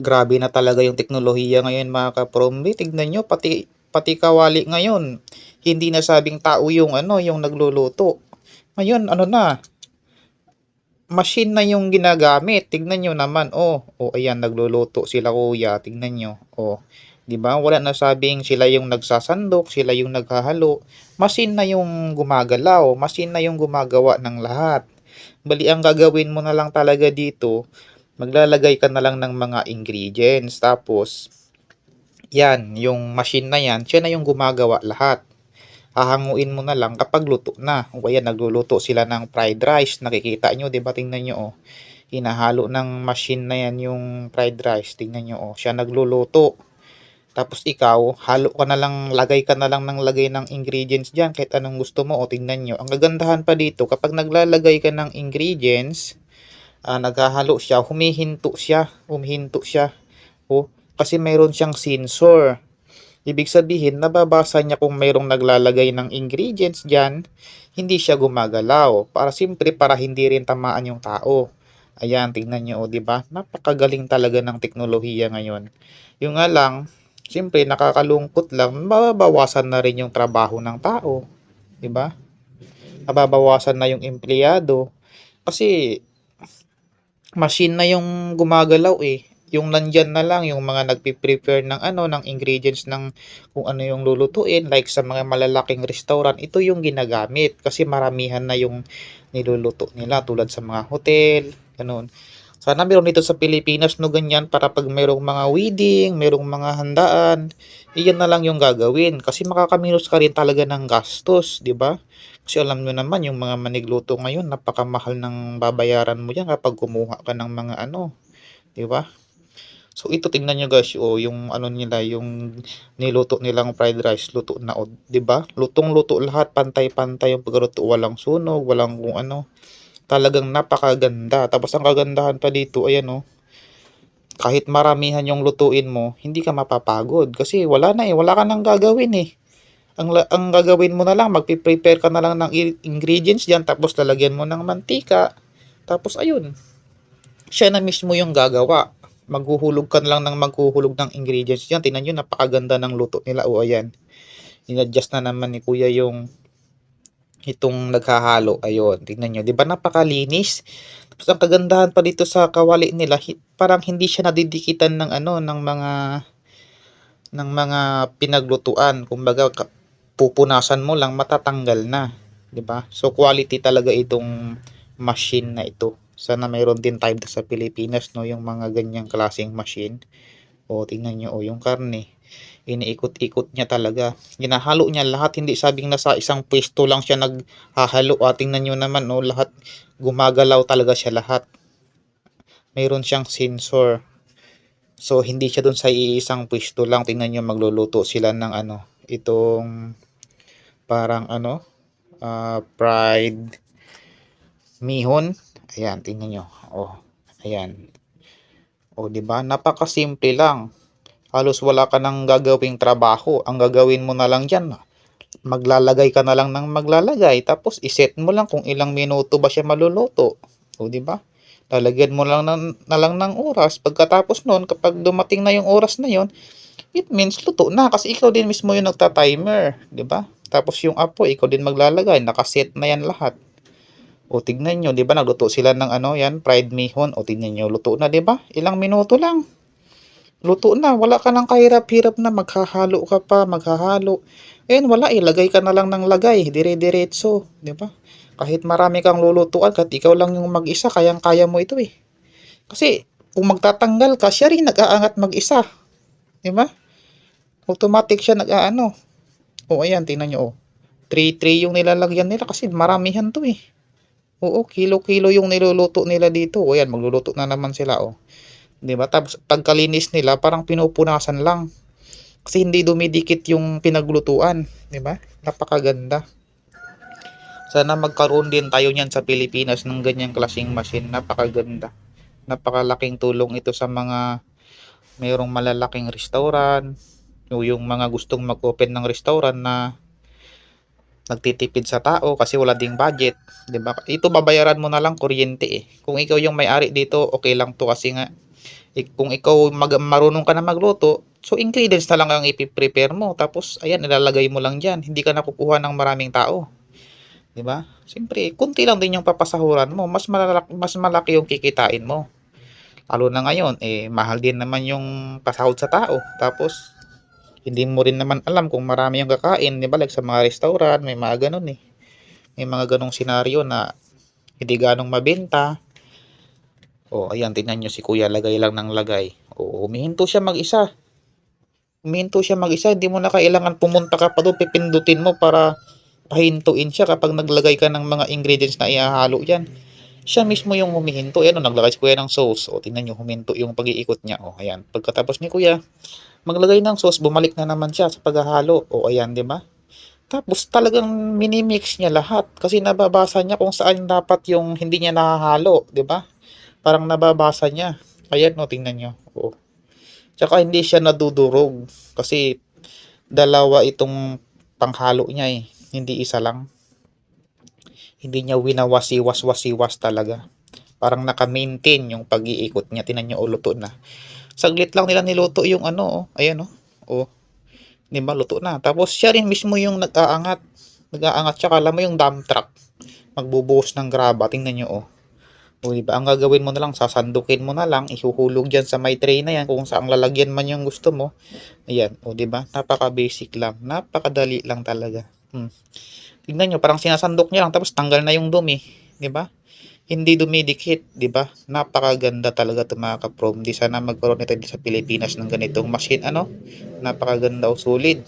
Grabe na talaga yung teknolohiya ngayon mga ka-prombi. Tignan nyo, pati, pati kawali ngayon. Hindi na sabing tao yung ano, yung nagluluto. Ngayon, ano na, machine na yung ginagamit. Tignan nyo naman, oh, oh ayan, nagluluto sila kuya. Tignan nyo, oh. 'Di ba? Wala na sabing sila yung nagsasandok, sila yung naghahalo. Machine na yung gumagalaw, machine na yung gumagawa ng lahat. Bali ang gagawin mo na lang talaga dito, maglalagay ka na lang ng mga ingredients. Tapos, yan, yung machine na yan, siya na yung gumagawa lahat. Hahanguin mo na lang kapag luto na. O kaya nagluluto sila ng fried rice. Nakikita nyo, di ba? Tingnan nyo, oh. Hinahalo ng machine na yan yung fried rice. Tingnan nyo, oh. Siya nagluluto. Tapos ikaw, halo ka na lang, lagay ka na lang ng lagay ng ingredients dyan, kahit anong gusto mo. O tingnan nyo. Ang gagandahan pa dito, kapag naglalagay ka ng ingredients, uh, naghahalo siya, humihinto siya, humihinto siya. O, kasi mayroon siyang sensor. Ibig sabihin, nababasa niya kung mayroong naglalagay ng ingredients dyan, hindi siya gumagalaw. Para simpre, para hindi rin tamaan yung tao. Ayan, tingnan nyo, o, diba? Napakagaling talaga ng teknolohiya ngayon. Yung nga lang, Siyempre, nakakalungkot lang, mababawasan na rin yung trabaho ng tao. 'di ba? Mababawasan na yung empleyado. Kasi, machine na yung gumagalaw eh. Yung nandyan na lang, yung mga nagpi-prepare ng ano, ng ingredients ng kung ano yung lulutuin, like sa mga malalaking restaurant, ito yung ginagamit. Kasi maramihan na yung niluluto nila, tulad sa mga hotel, ganun. Sana meron dito sa Pilipinas no ganyan para pag merong mga wedding, merong mga handaan, iyan na lang yung gagawin kasi makakaminos ka rin talaga ng gastos, 'di ba? Kasi alam niyo naman yung mga manigluto ngayon, napakamahal ng babayaran mo yan kapag kumuha ka ng mga ano, 'di ba? So ito tingnan niyo guys, oh, yung ano nila, yung niluto nilang fried rice, luto na, oh, 'di ba? Lutong-luto lahat, pantay-pantay yung pagluto, walang sunog, walang kung ano. Talagang napakaganda. Tapos ang kagandahan pa dito, ayan oh. Kahit maramihan yung lutuin mo, hindi ka mapapagod. Kasi wala na eh, wala ka nang gagawin eh. Ang, ang gagawin mo na lang, magpiprepare ka na lang ng ingredients dyan, tapos lalagyan mo ng mantika. Tapos ayun, siya na mismo yung gagawa. Maghuhulog ka na lang ng maghuhulog ng ingredients dyan. Tingnan nyo, napakaganda ng luto nila. O ayan, inadjust na naman ni kuya yung itong naghahalo. Ayun, tingnan nyo. Di ba napakalinis? Tapos ang kagandahan pa dito sa kawali nila, parang hindi siya nadidikitan ng ano, ng mga ng mga pinaglutuan. Kumbaga, pupunasan mo lang, matatanggal na. Di ba? So, quality talaga itong machine na ito. Sana mayroon din tayo sa Pilipinas, no? Yung mga ganyang klaseng machine. O, tingnan nyo, o, yung karne iniikot-ikot niya talaga. Ginahalo niya lahat, hindi sabing nasa isang pwesto lang siya naghahalo. Ah, tingnan nyo naman, no, lahat gumagalaw talaga siya lahat. Mayroon siyang sensor. So, hindi siya dun sa isang pwesto lang. Tingnan nyo, magluluto sila ng ano, itong parang ano, uh, fried mihon. Ayan, tingnan nyo. Oh, ayan. Oh, 'di ba? Napakasimple lang halos wala ka nang gagawing trabaho. Ang gagawin mo na lang dyan, maglalagay ka na lang ng maglalagay. Tapos, iset mo lang kung ilang minuto ba siya maluluto. O, di ba? Lalagyan mo lang ng, na lang ng oras. Pagkatapos noon, kapag dumating na yung oras na yon it means luto na. Kasi ikaw din mismo yung nagta-timer. Di ba? Tapos yung apo, ikaw din maglalagay. Nakaset na yan lahat. O tignan nyo, di ba? Nagluto sila ng ano yan, fried mihon. O tignan nyo, luto na, di ba? Ilang minuto lang luto na. Wala ka nang kahirap-hirap na maghahalo ka pa, maghahalo. Ayun, wala eh. Ka na lang ng lagay. Dire-diretso. Di ba? Kahit marami kang lulutuan, kahit ikaw lang yung mag-isa, kayang-kaya mo ito eh. Kasi, kung magtatanggal ka, siya rin nag-aangat mag-isa. Di ba? Automatic siya nag-aano. O, ayan, tingnan nyo, oh. 3-3 yung nilalagyan nila kasi maramihan to eh. Oo, kilo-kilo yung niluluto nila dito. O, ayan, magluluto na naman sila, oh. 'Di ba? Tapos pagkalinis nila, parang pinupunasan lang. Kasi hindi dumidikit yung pinaglutuan, 'di ba? Napakaganda. Sana magkaroon din tayo niyan sa Pilipinas ng ganyang klaseng machine. Napakaganda. Napakalaking tulong ito sa mga mayroong malalaking restaurant, yung mga gustong mag-open ng restaurant na nagtitipid sa tao kasi wala ding budget, 'di ba? Ito babayaran mo na lang kuryente eh. Kung ikaw yung may-ari dito, okay lang to kasi nga kung ikaw mag marunong ka na magluto, so ingredients na lang ang ipi-prepare mo. Tapos, ayan, ilalagay mo lang dyan. Hindi ka na kukuha ng maraming tao. ba? Siyempre, konti lang din yung papasahuran mo. Mas malaki, mas malaki yung kikitain mo. Lalo na ngayon, eh, mahal din naman yung pasahod sa tao. Tapos, hindi mo rin naman alam kung marami yung kakain. Di ba? Like sa mga restaurant, may mga ganun eh. May mga ganong senaryo na hindi ganong mabenta. O, ayan, tingnan nyo si kuya, lagay lang ng lagay. O, humihinto siya mag-isa. Humihinto siya mag-isa. Hindi mo na kailangan pumunta ka pa doon, pipindutin mo para pahintuin siya kapag naglagay ka ng mga ingredients na ihahalo yan. Siya mismo yung humihinto. Ayan, o, naglagay si kuya ng sauce. O, tingnan nyo, huminto yung pag-iikot niya. O, ayan. Pagkatapos ni kuya, maglagay ng sauce, bumalik na naman siya sa paghahalo. O, ayan, di ba? Tapos talagang minimix niya lahat kasi nababasa niya kung saan dapat yung hindi niya nahahalo, 'di ba? Parang nababasa niya. Ayan, no, tingnan niyo. Oo. Tsaka hindi siya nadudurog kasi dalawa itong panghalo niya eh. Hindi isa lang. Hindi niya winawasiwas-wasiwas talaga. Parang naka-maintain yung pag-iikot niya. Tingnan niyo, oh, na. Saglit lang nila niluto yung ano, oh. Ayan, oh. Oh. Di ba, luto na. Tapos siya rin mismo yung nag-aangat. Nag-aangat siya. Kala mo yung dump truck. Magbubuhos ng graba. Tingnan nyo, oh. O, di ba? Ang gagawin mo na lang, sasandukin mo na lang, ihuhulog dyan sa may tray na yan kung saan lalagyan man yung gusto mo. Ayan, o, di ba? Napaka-basic lang. Napakadali lang talaga. Hmm. Tingnan nyo, parang sinasandok niya lang, tapos tanggal na yung dumi. Di ba? Hindi dumidikit, di ba? Napakaganda talaga ito mga kaprom. Di sana magkaroon nito sa Pilipinas ng ganitong machine, ano? Napakaganda o sulit.